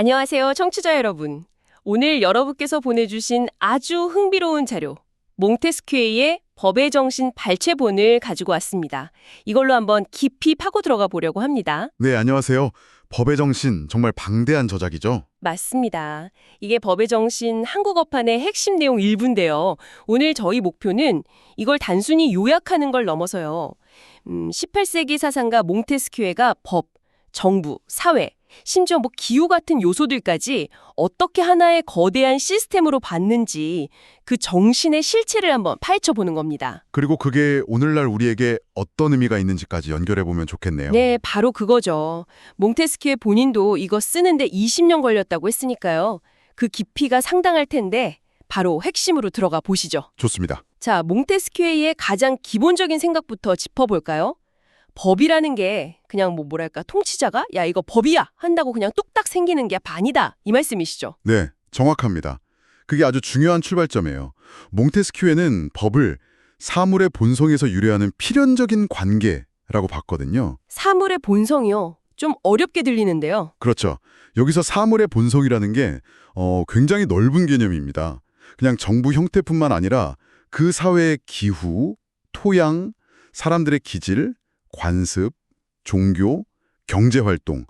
안녕하세요, 청취자 여러분. 오늘 여러분께서 보내주신 아주 흥미로운 자료, 몽테스큐에의 법의 정신 발췌본을 가지고 왔습니다. 이걸로 한번 깊이 파고 들어가 보려고 합니다. 네, 안녕하세요. 법의 정신 정말 방대한 저작이죠. 맞습니다. 이게 법의 정신 한국어판의 핵심 내용 일부인데요. 오늘 저희 목표는 이걸 단순히 요약하는 걸 넘어서요. 음, 18세기 사상가 몽테스큐에가 법, 정부, 사회, 심지어 뭐 기후 같은 요소들까지 어떻게 하나의 거대한 시스템으로 봤는지 그 정신의 실체를 한번 파헤쳐 보는 겁니다. 그리고 그게 오늘날 우리에게 어떤 의미가 있는지까지 연결해 보면 좋겠네요. 네, 바로 그거죠. 몽테스키의 본인도 이거 쓰는데 20년 걸렸다고 했으니까요. 그 깊이가 상당할 텐데 바로 핵심으로 들어가 보시죠. 좋습니다. 자, 몽테스키의 가장 기본적인 생각부터 짚어볼까요? 법이라는 게 그냥 뭐 뭐랄까 통치자가 야 이거 법이야 한다고 그냥 뚝딱 생기는 게 반이다 이 말씀이시죠. 네, 정확합니다. 그게 아주 중요한 출발점이에요. 몽테스큐에는 법을 사물의 본성에서 유래하는 필연적인 관계라고 봤거든요. 사물의 본성이요. 좀 어렵게 들리는데요. 그렇죠. 여기서 사물의 본성이라는 게 어, 굉장히 넓은 개념입니다. 그냥 정부 형태뿐만 아니라 그 사회의 기후, 토양, 사람들의 기질, 관습, 종교, 경제활동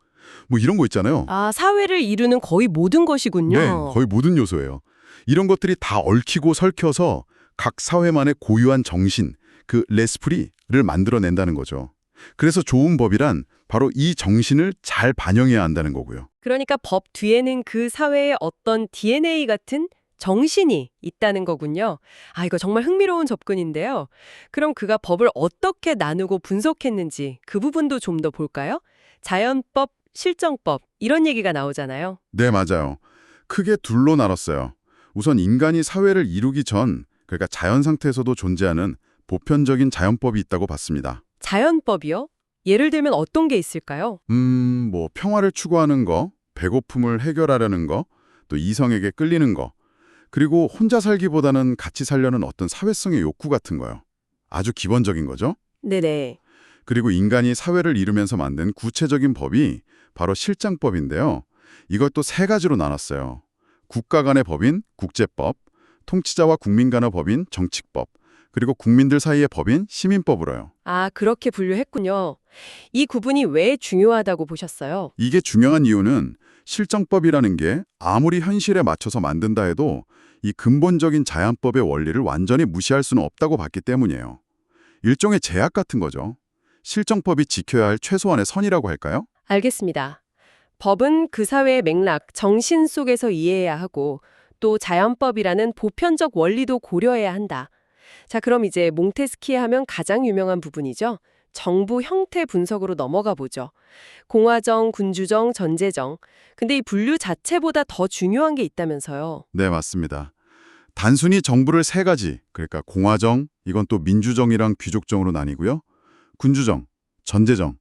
뭐 이런 거 있잖아요. 아, 사회를 이루는 거의 모든 것이군요. 네, 거의 모든 요소예요. 이런 것들이 다 얽히고 설켜서 각 사회만의 고유한 정신, 그 레스프리를 만들어낸다는 거죠. 그래서 좋은 법이란 바로 이 정신을 잘 반영해야 한다는 거고요. 그러니까 법 뒤에는 그 사회의 어떤 DNA 같은 정신이 있다는 거군요. 아, 이거 정말 흥미로운 접근인데요. 그럼 그가 법을 어떻게 나누고 분석했는지 그 부분도 좀 더 볼까요? 자연법, 실정법 이런 얘기가 나오잖아요. 네, 맞아요. 크게 둘로 나눴어요. 우선 인간이 사회를 이루기 전, 그러니까 자연 상태에서도 존재하는 보편적인 자연법이 있다고 봤습니다. 자연법이요? 예를 들면 어떤 게 있을까요? 음, 뭐 평화를 추구하는 거, 배고픔을 해결하려는 거, 또 이성에게 끌리는 거, 그리고 혼자 살기보다는 같이 살려는 어떤 사회성의 욕구 같은 거요. 아주 기본적인 거죠. 네네. 그리고 인간이 사회를 이루면서 만든 구체적인 법이 바로 실장법인데요. 이것도 세 가지로 나눴어요. 국가 간의 법인 국제법, 통치자와 국민 간의 법인 정치법, 그리고 국민들 사이의 법인 시민법으로요. 아, 그렇게 분류했군요. 이 구분이 왜 중요하다고 보셨어요? 이게 중요한 이유는 실정법이라는 게 아무리 현실에 맞춰서 만든다 해도 이 근본적인 자연법의 원리를 완전히 무시할 수는 없다고 봤기 때문이에요. 일종의 제약 같은 거죠. 실정법이 지켜야 할 최소한의 선이라고 할까요? 알겠습니다. 법은 그 사회의 맥락, 정신 속에서 이해해야 하고 또 자연법이라는 보편적 원리도 고려해야 한다. 자, 그럼 이제 몽테스키에 하면 가장 유명한 부분이죠. 정부 형태 분석으로 넘어가 보죠. 공화정, 군주정, 전제정. 근데 이 분류 자체보다 더 중요한 게 있다면서요. 네, 맞습니다. 단순히 정부를 세 가지, 그러니까 공화정, 이건 또 민주정이랑 귀족정으로 나뉘고요. 군주정, 전제정,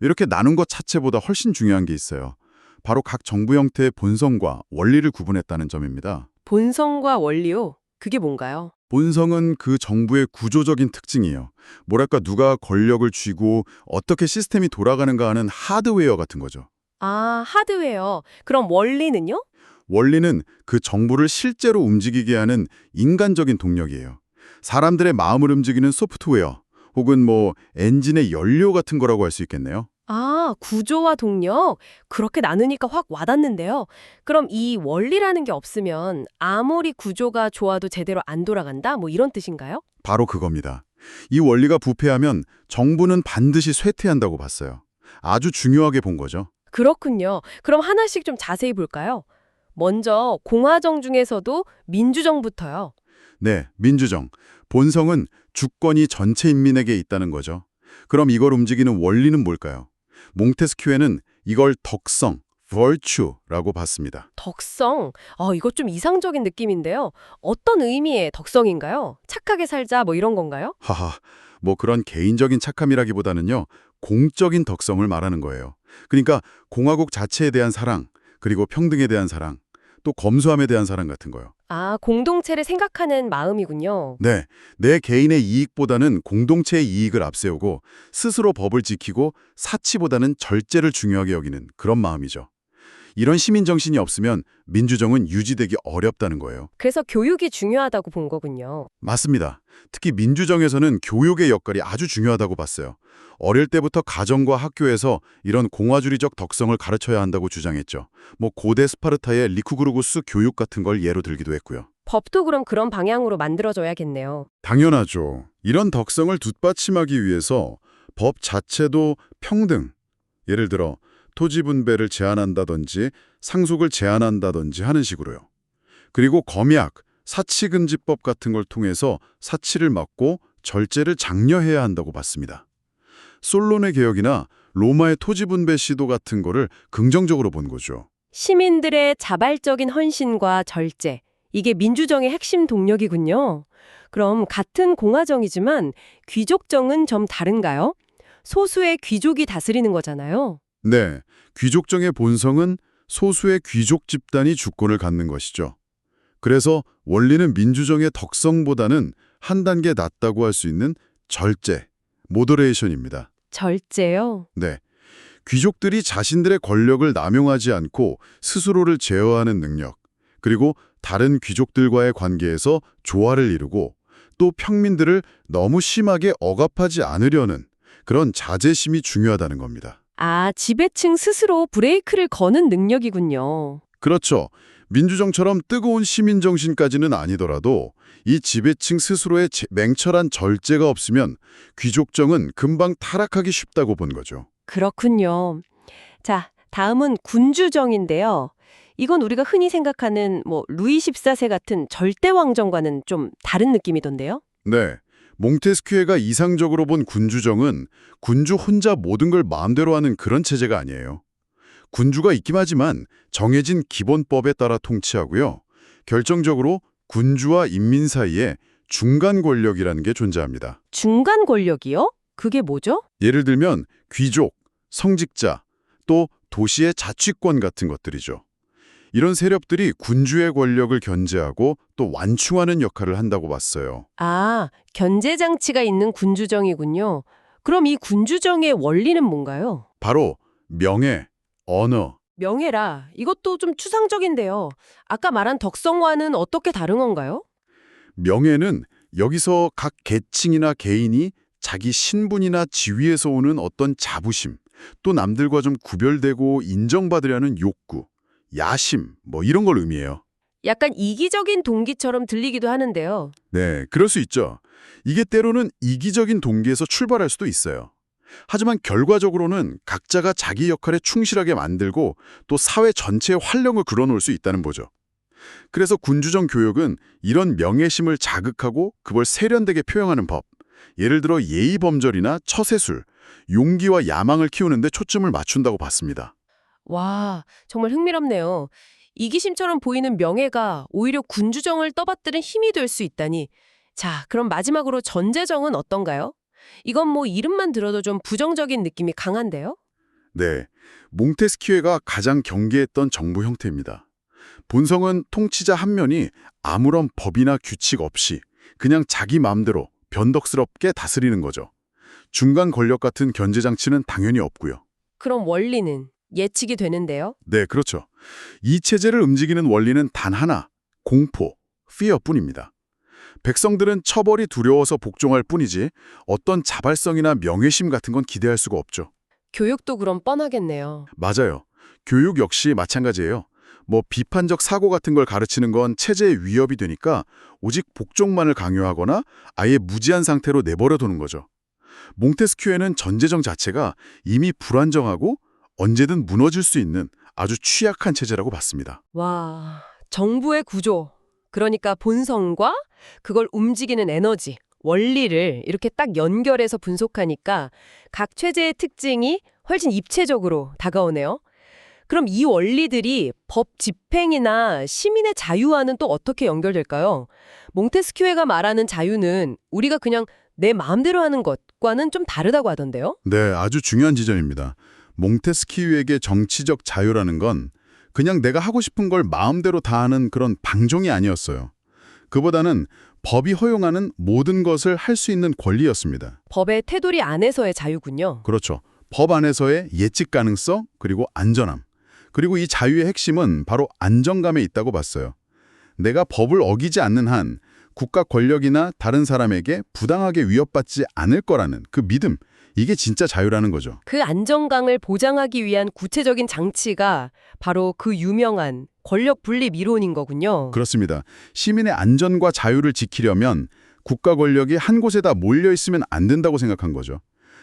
이렇게 나눈 것 자체보다 훨씬 중요한 게 있어요. 바로 각 정부 형태의 본성과 원리를 구분했다는 점입니다. 본성과 원리요? 그게 뭔가요? 본성은 그 정부의 구조적인 특징이에요. 뭐랄까 누가 권력을 쥐고 어떻게 시스템이 돌아가는가 하는 하드웨어 같은 거죠. 아, 하드웨어. 그럼 원리는요? 원리는 그 정부를 실제로 움직이게 하는 인간적인 동력이에요. 사람들의 마음을 움직이는 소프트웨어 혹은 뭐 엔진의 연료 같은 거라고 할 수 있겠네요. 아, 구조와 동력. 그렇게 나누니까 확 와닿는데요. 그럼 이 원리라는 게 없으면 아무리 구조가 좋아도 제대로 안 돌아간다? 뭐 이런 뜻인가요? 바로 그겁니다. 이 원리가 부패하면 정부는 반드시 쇠퇴한다고 봤어요. 아주 중요하게 본 거죠. 그렇군요. 그럼 하나씩 좀 자세히 볼까요? 먼저 공화정 중에서도 민주정부터요. 네, 민주정. 본성은 주권이 전체 인민에게 있다는 거죠. 그럼 이걸 움직이는 원리는 뭘까요? 몽테스큐에는 이걸 덕성, virtue라고 봤습니다. 덕성. 어, 이거 좀 이상적인 느낌인데요. 어떤 의미의 덕성인가요? 착하게 살자 뭐 이런 건가요? 하하, 뭐 그런 개인적인 착함이라기보다는요, 공적인 덕성을 말하는 거예요. 그러니까 공화국 자체에 대한 사랑, 그리고 평등에 대한 사랑, 또 검소함에 대한 사랑 같은 거요. 아, 공동체를 생각하는 마음이군요. 네, 내 개인의 이익보다는 공동체의 이익을 앞세우고 스스로 법을 지키고 사치보다는 절제를 중요하게 여기는 그런 마음이죠. 이런 시민 정신이 없으면 민주정은 유지되기 어렵다는 거예요. 그래서 교육이 중요하다고 본 거군요. 맞습니다. 특히 민주정에서는 교육의 역할이 아주 중요하다고 봤어요. 어릴 때부터 가정과 학교에서 이런 공화주의적 덕성을 가르쳐야 한다고 주장했죠. 뭐 고대 스파르타의 리쿠그루구스 교육 같은 걸 예로 들기도 했고요. 법도 그럼 그런 방향으로 만들어줘야겠네요. 당연하죠. 이런 덕성을 뒷받침하기 위해서 법 자체도 평등, 예를 들어 토지 분배를 제한한다든지 상속을 제한한다든지 하는 식으로요. 그리고 검약, 사치금지법 같은 걸 통해서 사치를 막고 절제를 장려해야 한다고 봤습니다. 솔론의 개혁이나 로마의 토지 분배 시도 같은 거를 긍정적으로 본 거죠. 시민들의 자발적인 헌신과 절제, 이게 민주정의 핵심 동력이군요. 그럼 같은 공화정이지만 귀족정은 좀 다른가요? 소수의 귀족이 다스리는 거잖아요. 네, 귀족정의 본성은 소수의 귀족 집단이 주권을 갖는 것이죠. 그래서 원리는 민주정의 덕성보다는 한 단계 낮다고 할 수 있는 절제, 모더레이션입니다. 절제요? 네, 귀족들이 자신들의 권력을 남용하지 않고 스스로를 제어하는 능력, 그리고 다른 귀족들과의 관계에서 조화를 이루고 또 평민들을 너무 심하게 억압하지 않으려는 그런 자제심이 중요하다는 겁니다. 아, 지배층 스스로 브레이크를 거는 능력이군요. 그렇죠. 민주정처럼 뜨거운 시민 정신까지는 아니더라도 이 지배층 스스로의 제- 맹철한 절제가 없으면 귀족정은 금방 타락하기 쉽다고 본 거죠. 그렇군요. 자, 다음은 군주정인데요. 이건 우리가 흔히 생각하는 뭐 루이 14세 같은 절대 왕정과는 좀 다른 느낌이던데요. 네. 몽테스큐에가 이상적으로 본 군주정은 군주 혼자 모든 걸 마음대로 하는 그런 체제가 아니에요. 군주가 있긴 하지만 정해진 기본법에 따라 통치하고요. 결정적으로 군주와 인민 사이에 중간 권력이라는 게 존재합니다. 중간 권력이요? 그게 뭐죠? 예를 들면 귀족, 성직자, 또 도시의 자치권 같은 것들이죠. 이런 세력들이 군주의 권력을 견제하고 또 완충하는 역할을 한다고 봤어요. 아, 견제 장치가 있는 군주정이군요. 그럼 이 군주정의 원리는 뭔가요? 바로 명예, 언어, 명예라. 이것도 좀 추상적인데요. 아까 말한 덕성과는 어떻게 다른 건가요? 명예는 여기서 각 계층이나 개인이 자기 신분이나 지위에서 오는 어떤 자부심, 또 남들과 좀 구별되고 인정받으려는 욕구, 야심, 뭐 이런 걸 의미해요. 약간 이기적인 동기처럼 들리기도 하는데요. 네, 그럴 수 있죠. 이게 때로는 이기적인 동기에서 출발할 수도 있어요. 하지만 결과적으로는 각자가 자기 역할에 충실하게 만들고 또 사회 전체의 활력을 끌어놓을 수 있다는 거죠. 그래서 군주정 교육은 이런 명예심을 자극하고 그걸 세련되게 표현하는 법, 예를 들어 예의범절이나 처세술, 용기와 야망을 키우는 데 초점을 맞춘다고 봤습니다. 와, 정말 흥미롭네요. 이기심처럼 보이는 명예가 오히려 군주정을 떠받드는 힘이 될 수 있다니. 자, 그럼 마지막으로 전제정은 어떤가요? 이건 뭐 이름만 들어도 좀 부정적인 느낌이 강한데요? 네, 몽테스키에가 가장 경계했던 정부 형태입니다. 본성은 통치자 한 면이 아무런 법이나 규칙 없이 그냥 자기 마음대로 변덕스럽게 다스리는 거죠. 중간 권력 같은 견제 장치는 당연히 없고요. 그럼 원리는 예측이 되는데요? 네, 그렇죠. 이 체제를 움직이는 원리는 단 하나, 공포, fear뿐입니다. 백성들은 처벌이 두려워서 복종할 뿐이지 어떤 자발성이나 명예심 같은 건 기대할 수가 없죠. 교육도 그럼 뻔하겠네요. 맞아요. 교육 역시 마찬가지예요. 뭐 비판적 사고 같은 걸 가르치는 건 체제의 위협이 되니까 오직 복종만을 강요하거나 아예 무지한 상태로 내버려 두는 거죠. 몽테스큐에는 전제정 자체가 이미 불안정하고 언제든 무너질 수 있는 아주 취약한 체제라고 봤습니다. 와, 정부의 구조. 그러니까 본성과 그걸 움직이는 에너지, 원리를 이렇게 딱 연결해서 분석하니까 각 체제의 특징이 훨씬 입체적으로 다가오네요. 그럼 이 원리들이 법 집행이나 시민의 자유와는 또 어떻게 연결될까요? 몽테스큐에가 말하는 자유는 우리가 그냥 내 마음대로 하는 것과는 좀 다르다고 하던데요. 네, 아주 중요한 지점입니다. 몽테스키유에게 정치적 자유라는 건 그냥 내가 하고 싶은 걸 마음대로 다 하는 그런 방종이 아니었어요. 그보다는 법이 허용하는 모든 것을 할 수 있는 권리였습니다. 법의 테두리 안에서의 자유군요. 그렇죠. 법 안에서의 예측 가능성 그리고 안전함. 그리고 이 자유의 핵심은 바로 안정감에 있다고 봤어요. 내가 법을 어기지 않는 한 국가 권력이나 다른 사람에게 부당하게 위협받지 않을 거라는 그 믿음, 이게 진짜 자유라는 거죠. 그 안정감을 보장하기 위한 구체적인 장치가 바로 그 유명한 권력 분립 이론인 거군요. 그렇습니다. 시민의 안전과 자유를 지키려면 국가 권력이 한 곳에 다 몰려 있으면 안 된다고 생각한 거죠.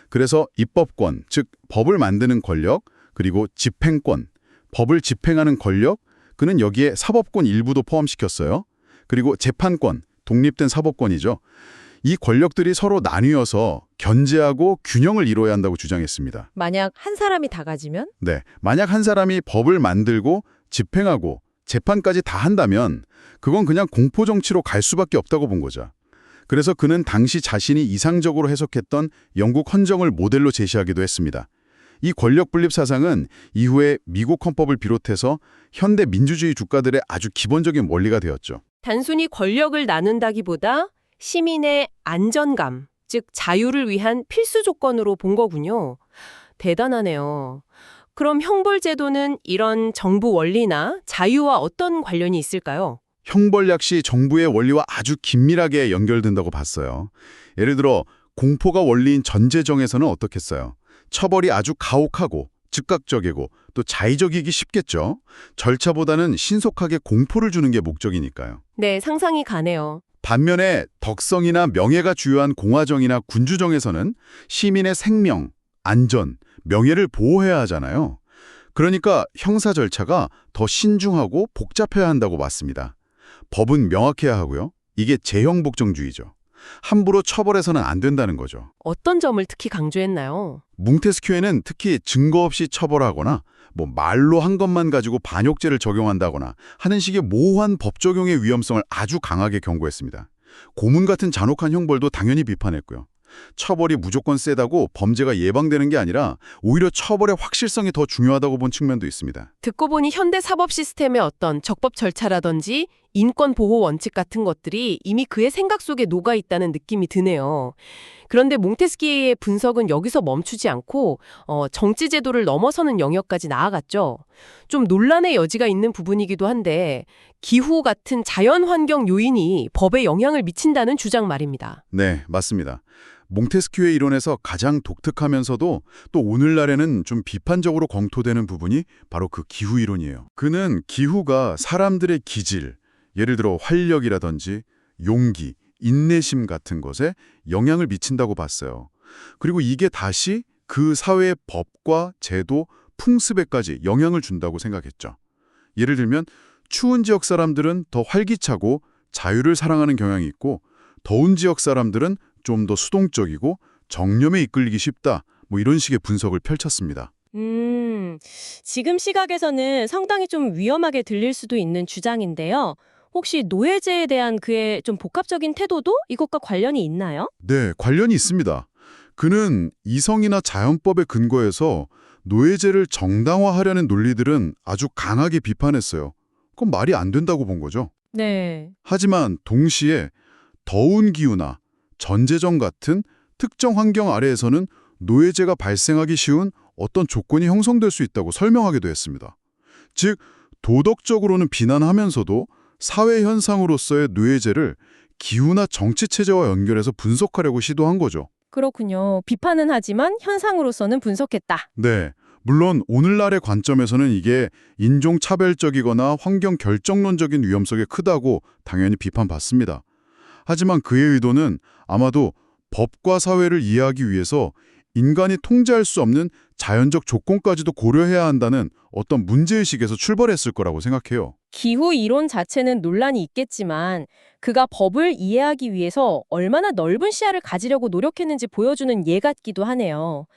그래서 입법권, 즉 법을 만드는 권력, 그리고 집행권, 법을 집행하는 권력, 그는 여기에 사법권 일부도 포함시켰어요. 그리고 재판권, 독립된 사법권이죠. 이 권력들이 서로 나뉘어서 견제하고 균형을 이뤄야 한다고 주장했습니다. 만약 한 사람이 다 가지면? 네, 만약 한 사람이 법을 만들고 집행하고 재판까지 다 한다면 그건 그냥 공포 정치로 갈 수밖에 없다고 본 거죠. 그래서 그는 당시 자신이 이상적으로 해석했던 영국 헌정을 모델로 제시하기도 했습니다. 이 권력 분립 사상은 이후에 미국 헌법을 비롯해서 현대 민주주의 국가들의 아주 기본적인 원리가 되었죠. 단순히 권력을 나눈다기보다 시민의 안전감, 즉 자유를 위한 필수 조건으로 본 거군요. 대단하네요. 그럼 형벌 제도는 이런 정부 원리나 자유와 어떤 관련이 있을까요? 형벌 역시 정부의 원리와 아주 긴밀하게 연결된다고 봤어요. 예를 들어 공포가 원리인 전제정에서는 어떻겠어요? 처벌이 아주 가혹하고 즉각적이고 또 자의적이기 쉽겠죠. 절차보다는 신속하게 공포를 주는 게 목적이니까요. 네, 상상이 가네요. 반면에 덕성이나 명예가 주요한 공화정이나 군주정에서는 시민의 생명, 안전, 명예를 보호해야 하잖아요. 그러니까 형사 절차가 더 신중하고 복잡해야 한다고 봤습니다. 법은 명확해야 하고요. 이게 재형복정주의죠. 함부로 처벌해서는 안 된다는 거죠. 어떤 점을 특히 강조했나요? 뭉테스큐에는 특히 증거 없이 처벌하거나 뭐 말로 한 것만 가지고 반역죄를 적용한다거나 하는 식의 모호한 법 적용의 위험성을 아주 강하게 경고했습니다. 고문 같은 잔혹한 형벌도 당연히 비판했고요. 처벌이 무조건 세다고 범죄가 예방되는 게 아니라 오히려 처벌의 확실성이 더 중요하다고 본 측면도 있습니다. 듣고 보니 현대 사법 시스템의 어떤 적법 절차라든지 인권 보호 원칙 같은 것들이 이미 그의 생각 속에 녹아 있다는 느낌이 드네요. 그런데 몽테스키의 분석은 여기서 멈추지 않고 어, 정치 제도를 넘어서는 영역까지 나아갔죠. 좀 논란의 여지가 있는 부분이기도 한데 기후 같은 자연 환경 요인이 법에 영향을 미친다는 주장 말입니다. 네, 맞습니다. 몽테스큐의 이론에서 가장 독특하면서도 또 오늘날에는 좀 비판적으로 검토되는 부분이 바로 그 기후 이론이에요. 그는 기후가 사람들의 기질, 예를 들어 활력이라든지 용기, 인내심 같은 것에 영향을 미친다고 봤어요. 그리고 이게 다시 그 사회의 법과 제도, 풍습에까지 영향을 준다고 생각했죠. 예를 들면 추운 지역 사람들은 더 활기차고 자유를 사랑하는 경향이 있고 더운 지역 사람들은 좀 더 수동적이고 정념에 이끌리기 쉽다. 뭐 이런 식의 분석을 펼쳤습니다. 음, 지금 시각에서는 상당히 좀 위험하게 들릴 수도 있는 주장인데요. 혹시 노예제에 대한 그의 좀 복합적인 태도도 이것과 관련이 있나요? 네, 관련이 있습니다. 그는 이성이나 자연법에 근거해서 노예제를 정당화하려는 논리들은 아주 강하게 비판했어요. 그건 말이 안 된다고 본 거죠. 네. 하지만 동시에 더운 기후나 전제정 같은 특정 환경 아래에서는 노예제가 발생하기 쉬운 어떤 조건이 형성될 수 있다고 설명하기도 했습니다. 즉, 도덕적으로는 비난하면서도 사회 현상으로서의 노예제를 기후나 정치 체제와 연결해서 분석하려고 시도한 거죠. 그렇군요. 비판은 하지만 현상으로서는 분석했다. 네. 물론 오늘날의 관점에서는 이게 인종차별적이거나 환경 결정론적인 위험성이 크다고 당연히 비판받습니다. 하지만 그의 의도는 아마도 법과 사회를 이해하기 위해서 인간이 통제할 수 없는 자연적 조건까지도 고려해야 한다는 어떤 문제의식에서 출발했을 거라고 생각해요. 기후 이론 자체는 논란이 있겠지만 그가 법을 이해하기 위해서 얼마나 넓은 시야를 가지려고 노력했는지 보여주는 예 같기도 하네요.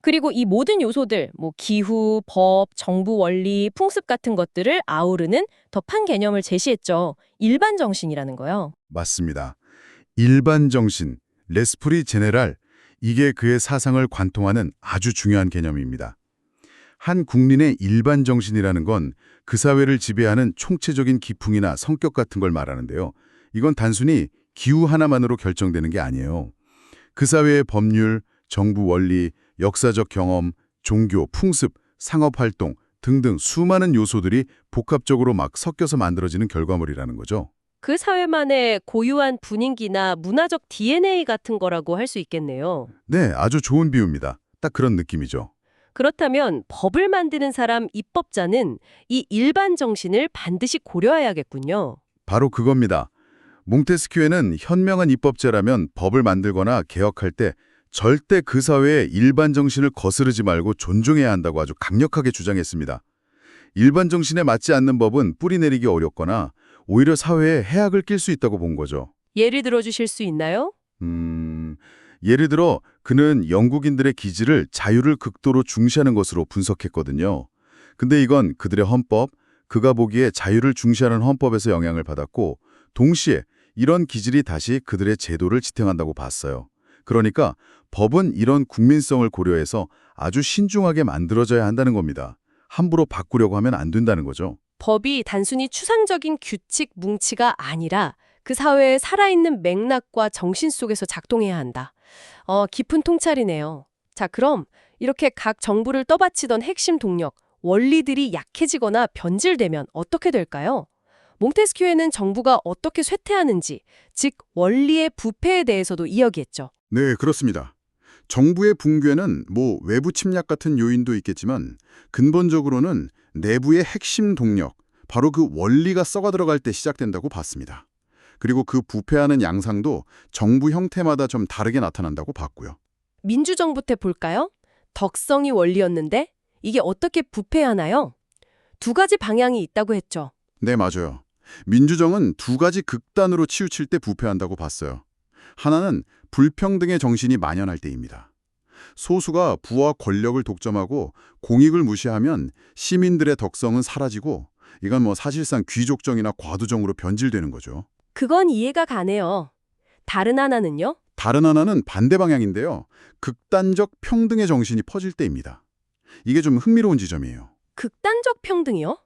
그리고 이 모든 요소들, 뭐 기후, 법, 정부 원리, 풍습 같은 것들을 아우르는 더판 개념을 제시했죠. 일반 정신이라는 거요. 맞습니다. 일반 정신, 레스프리 제네랄, 이게 그의 사상을 관통하는 아주 중요한 개념입니다. 한 국민의 일반 정신이라는 건 그 사회를 지배하는 총체적인 기풍이나 성격 같은 걸 말하는데요. 이건 단순히 기후 하나만으로 결정되는 게 아니에요. 그 사회의 법률, 정부 원리, 역사적 경험, 종교, 풍습, 상업활동, 등등 수많은 요소들이 복합적으로 막 섞여서 만들어지는 결과물이라는 거죠. 그 사회만의 고유한 분위기나 문화적 DNA 같은 거라고 할 수 있겠네요. 네, 아주 좋은 비유입니다. 딱 그런 느낌이죠. 그렇다면 법을 만드는 사람 입법자는 이 일반 정신을 반드시 고려해야겠군요. 바로 그겁니다. 몽테스큐에는 현명한 입법자라면 법을 만들거나 개혁할 때 절대 그 사회의 일반 정신을 거스르지 말고 존중해야 한다고 아주 강력하게 주장했습니다. 일반 정신에 맞지 않는 법은 뿌리 내리기 어렵거나 오히려 사회에 해악을 낄 수 있다고 본 거죠. 예를 들어 주실 수 있나요? 음, 예를 들어 그는 영국인들의 기질을 자유를 극도로 중시하는 것으로 분석했거든요. 근데 이건 그들의 헌법, 그가 보기에 자유를 중시하는 헌법에서 영향을 받았고 동시에 이런 기질이 다시 그들의 제도를 지탱한다고 봤어요. 그러니까 법은 이런 국민성을 고려해서 아주 신중하게 만들어져야 한다는 겁니다. 함부로 바꾸려고 하면 안 된다는 거죠. 법이 단순히 추상적인 규칙, 뭉치가 아니라 그 사회의 살아있는 맥락과 정신 속에서 작동해야 한다. 어, 깊은 통찰이네요. 자, 그럼 이렇게 각 정부를 떠받치던 핵심 동력, 원리들이 약해지거나 변질되면 어떻게 될까요? 몽테스큐에는 정부가 어떻게 쇠퇴하는지, 즉 원리의 부패에 대해서도 이야기했죠. 네, 그렇습니다. 정부의 붕괴는 뭐 외부 침략 같은 요인도 있겠지만 근본적으로는 내부의 핵심 동력, 바로 그 원리가 썩어 들어갈 때 시작된다고 봤습니다. 그리고 그 부패하는 양상도 정부 형태마다 좀 다르게 나타난다고 봤고요. 민주정부 때 볼까요? 덕성이 원리였는데 이게 어떻게 부패하나요? 두 가지 방향이 있다고 했죠. 네, 맞아요. 민주정은 두 가지 극단으로 치우칠 때 부패한다고 봤어요. 하나는 불평등의 정신이 만연할 때입니다. 소수가 부와 권력을 독점하고 공익을 무시하면 시민들의 덕성은 사라지고 이건 뭐 사실상 귀족정이나 과두정으로 변질되는 거죠. 그건 이해가 가네요. 다른 하나는요? 다른 하나는 반대 방향인데요. 극단적 평등의 정신이 퍼질 때입니다. 이게 좀 흥미로운 지점이에요. 극단적 평등이요?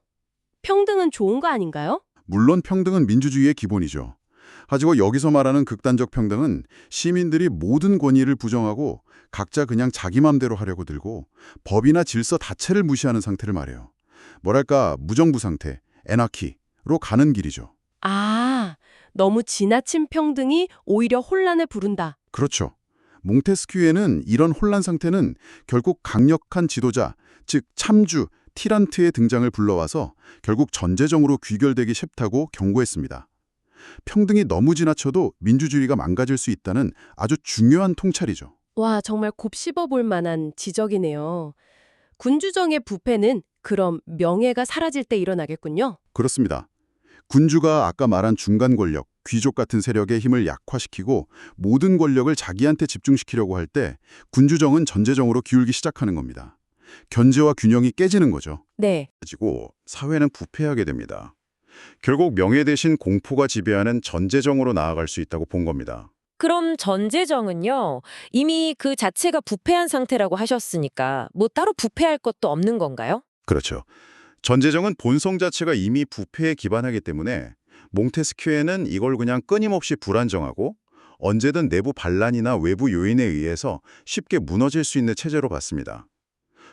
평등은 좋은 거 아닌가요? 물론 평등은 민주주의의 기본이죠. 하지만 여기서 말하는 극단적 평등은 시민들이 모든 권위를 부정하고 각자 그냥 자기 맘대로 하려고 들고 법이나 질서 자체를 무시하는 상태를 말해요. 뭐랄까 무정부 상태, 에나키로 가는 길이죠. 아, 너무 지나친 평등이 오히려 혼란을 부른다. 그렇죠. 몽테스큐에는 이런 혼란 상태는 결국 강력한 지도자, 즉 참주, 티란트의 등장을 불러와서 결국 전제정으로 귀결되기 쉽다고 경고했습니다. 평등이 너무 지나쳐도 민주주의가 망가질 수 있다는 아주 중요한 통찰이죠. 와, 정말 곱씹어 볼 만한 지적이네요. 군주정의 부패는 그럼 명예가 사라질 때 일어나겠군요. 그렇습니다. 군주가 아까 말한 중간 권력, 귀족 같은 세력의 힘을 약화시키고 모든 권력을 자기한테 집중시키려고 할 때 군주정은 전제정으로 기울기 시작하는 겁니다. 견제와 균형이 깨지는 거죠. 네. 가지고 사회는 부패하게 됩니다. 결국 명예 대신 공포가 지배하는 전제정으로 나아갈 수 있다고 본 겁니다. 그럼 전제정은요, 이미 그 자체가 부패한 상태라고 하셨으니까 뭐 따로 부패할 것도 없는 건가요? 그렇죠. 전제정은 본성 자체가 이미 부패에 기반하기 때문에 몽테스큐에는 이걸 그냥 끊임없이 불안정하고 언제든 내부 반란이나 외부 요인에 의해서 쉽게 무너질 수 있는 체제로 봤습니다.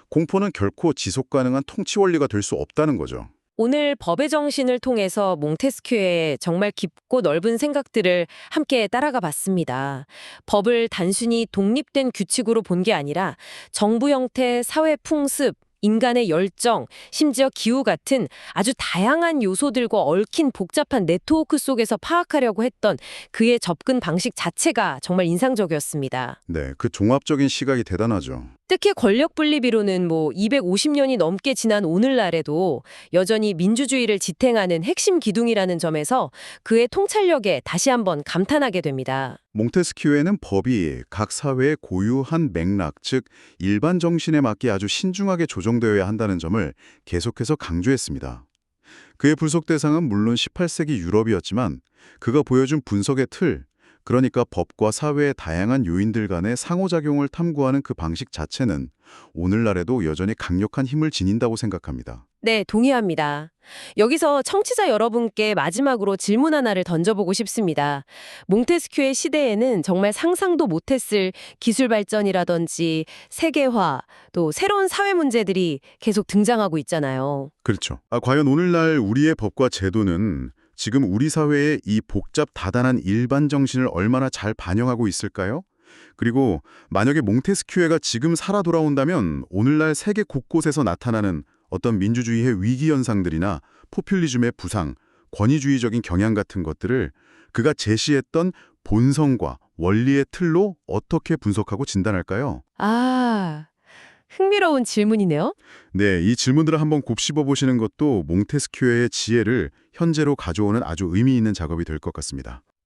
공포는 결코 지속 가능한 통치 원리가 될 수 없다는 거죠. 오늘 법의 정신을 통해서 몽테스큐의 정말 깊고 넓은 생각들을 함께 따라가 봤습니다. 법을 단순히 독립된 규칙으로 본 게 아니라 정부 형태, 사회 풍습, 인간의 열정, 심지어 기후 같은 아주 다양한 요소들과 얽힌 복잡한 네트워크 속에서 파악하려고 했던 그의 접근 방식 자체가 정말 인상적이었습니다. 네, 그 종합적인 시각이 대단하죠. 특히 권력 분립이론은 뭐 250년이 넘게 지난 오늘날에도 여전히 민주주의를 지탱하는 핵심 기둥이라는 점에서 그의 통찰력에 다시 한번 감탄하게 됩니다. 몽테스큐에는 법이 각 사회의 고유한 맥락, 즉 일반 정신에 맞게 아주 신중하게 조정되어야 한다는 점을 계속해서 강조했습니다. 그의 분석 대상은 물론 18세기 유럽이었지만 그가 보여준 분석의 틀, 그러니까 법과 사회의 다양한 요인들 간의 상호작용을 탐구하는 그 방식 자체는 오늘날에도 여전히 강력한 힘을 지닌다고 생각합니다. 네, 동의합니다. 여기서 청취자 여러분께 마지막으로 질문 하나를 던져보고 싶습니다. 몽테스큐의 시대에는 정말 상상도 못했을 기술 발전이라든지 세계화, 또 새로운 사회 문제들이 계속 등장하고 있잖아요. 그렇죠. 아, 과연 오늘날 우리의 법과 제도는 지금 우리 사회의 이 복잡 다단한 일반 정신을 얼마나 잘 반영하고 있을까요? 그리고 만약에 몽테스큐에가 지금 살아 돌아온다면 오늘날 세계 곳곳에서 나타나는 어떤 민주주의의 위기 현상들이나 포퓰리즘의 부상, 권위주의적인 경향 같은 것들을 그가 제시했던 본성과 원리의 틀로 어떻게 분석하고 진단할까요? 아, 흥미로운 질문이네요. 네, 이 질문들을 한번 곱씹어 보시는 것도 몽테스큐의 지혜를 현재로 가져오는 아주 의미 있는 작업이 될 것 같습니다.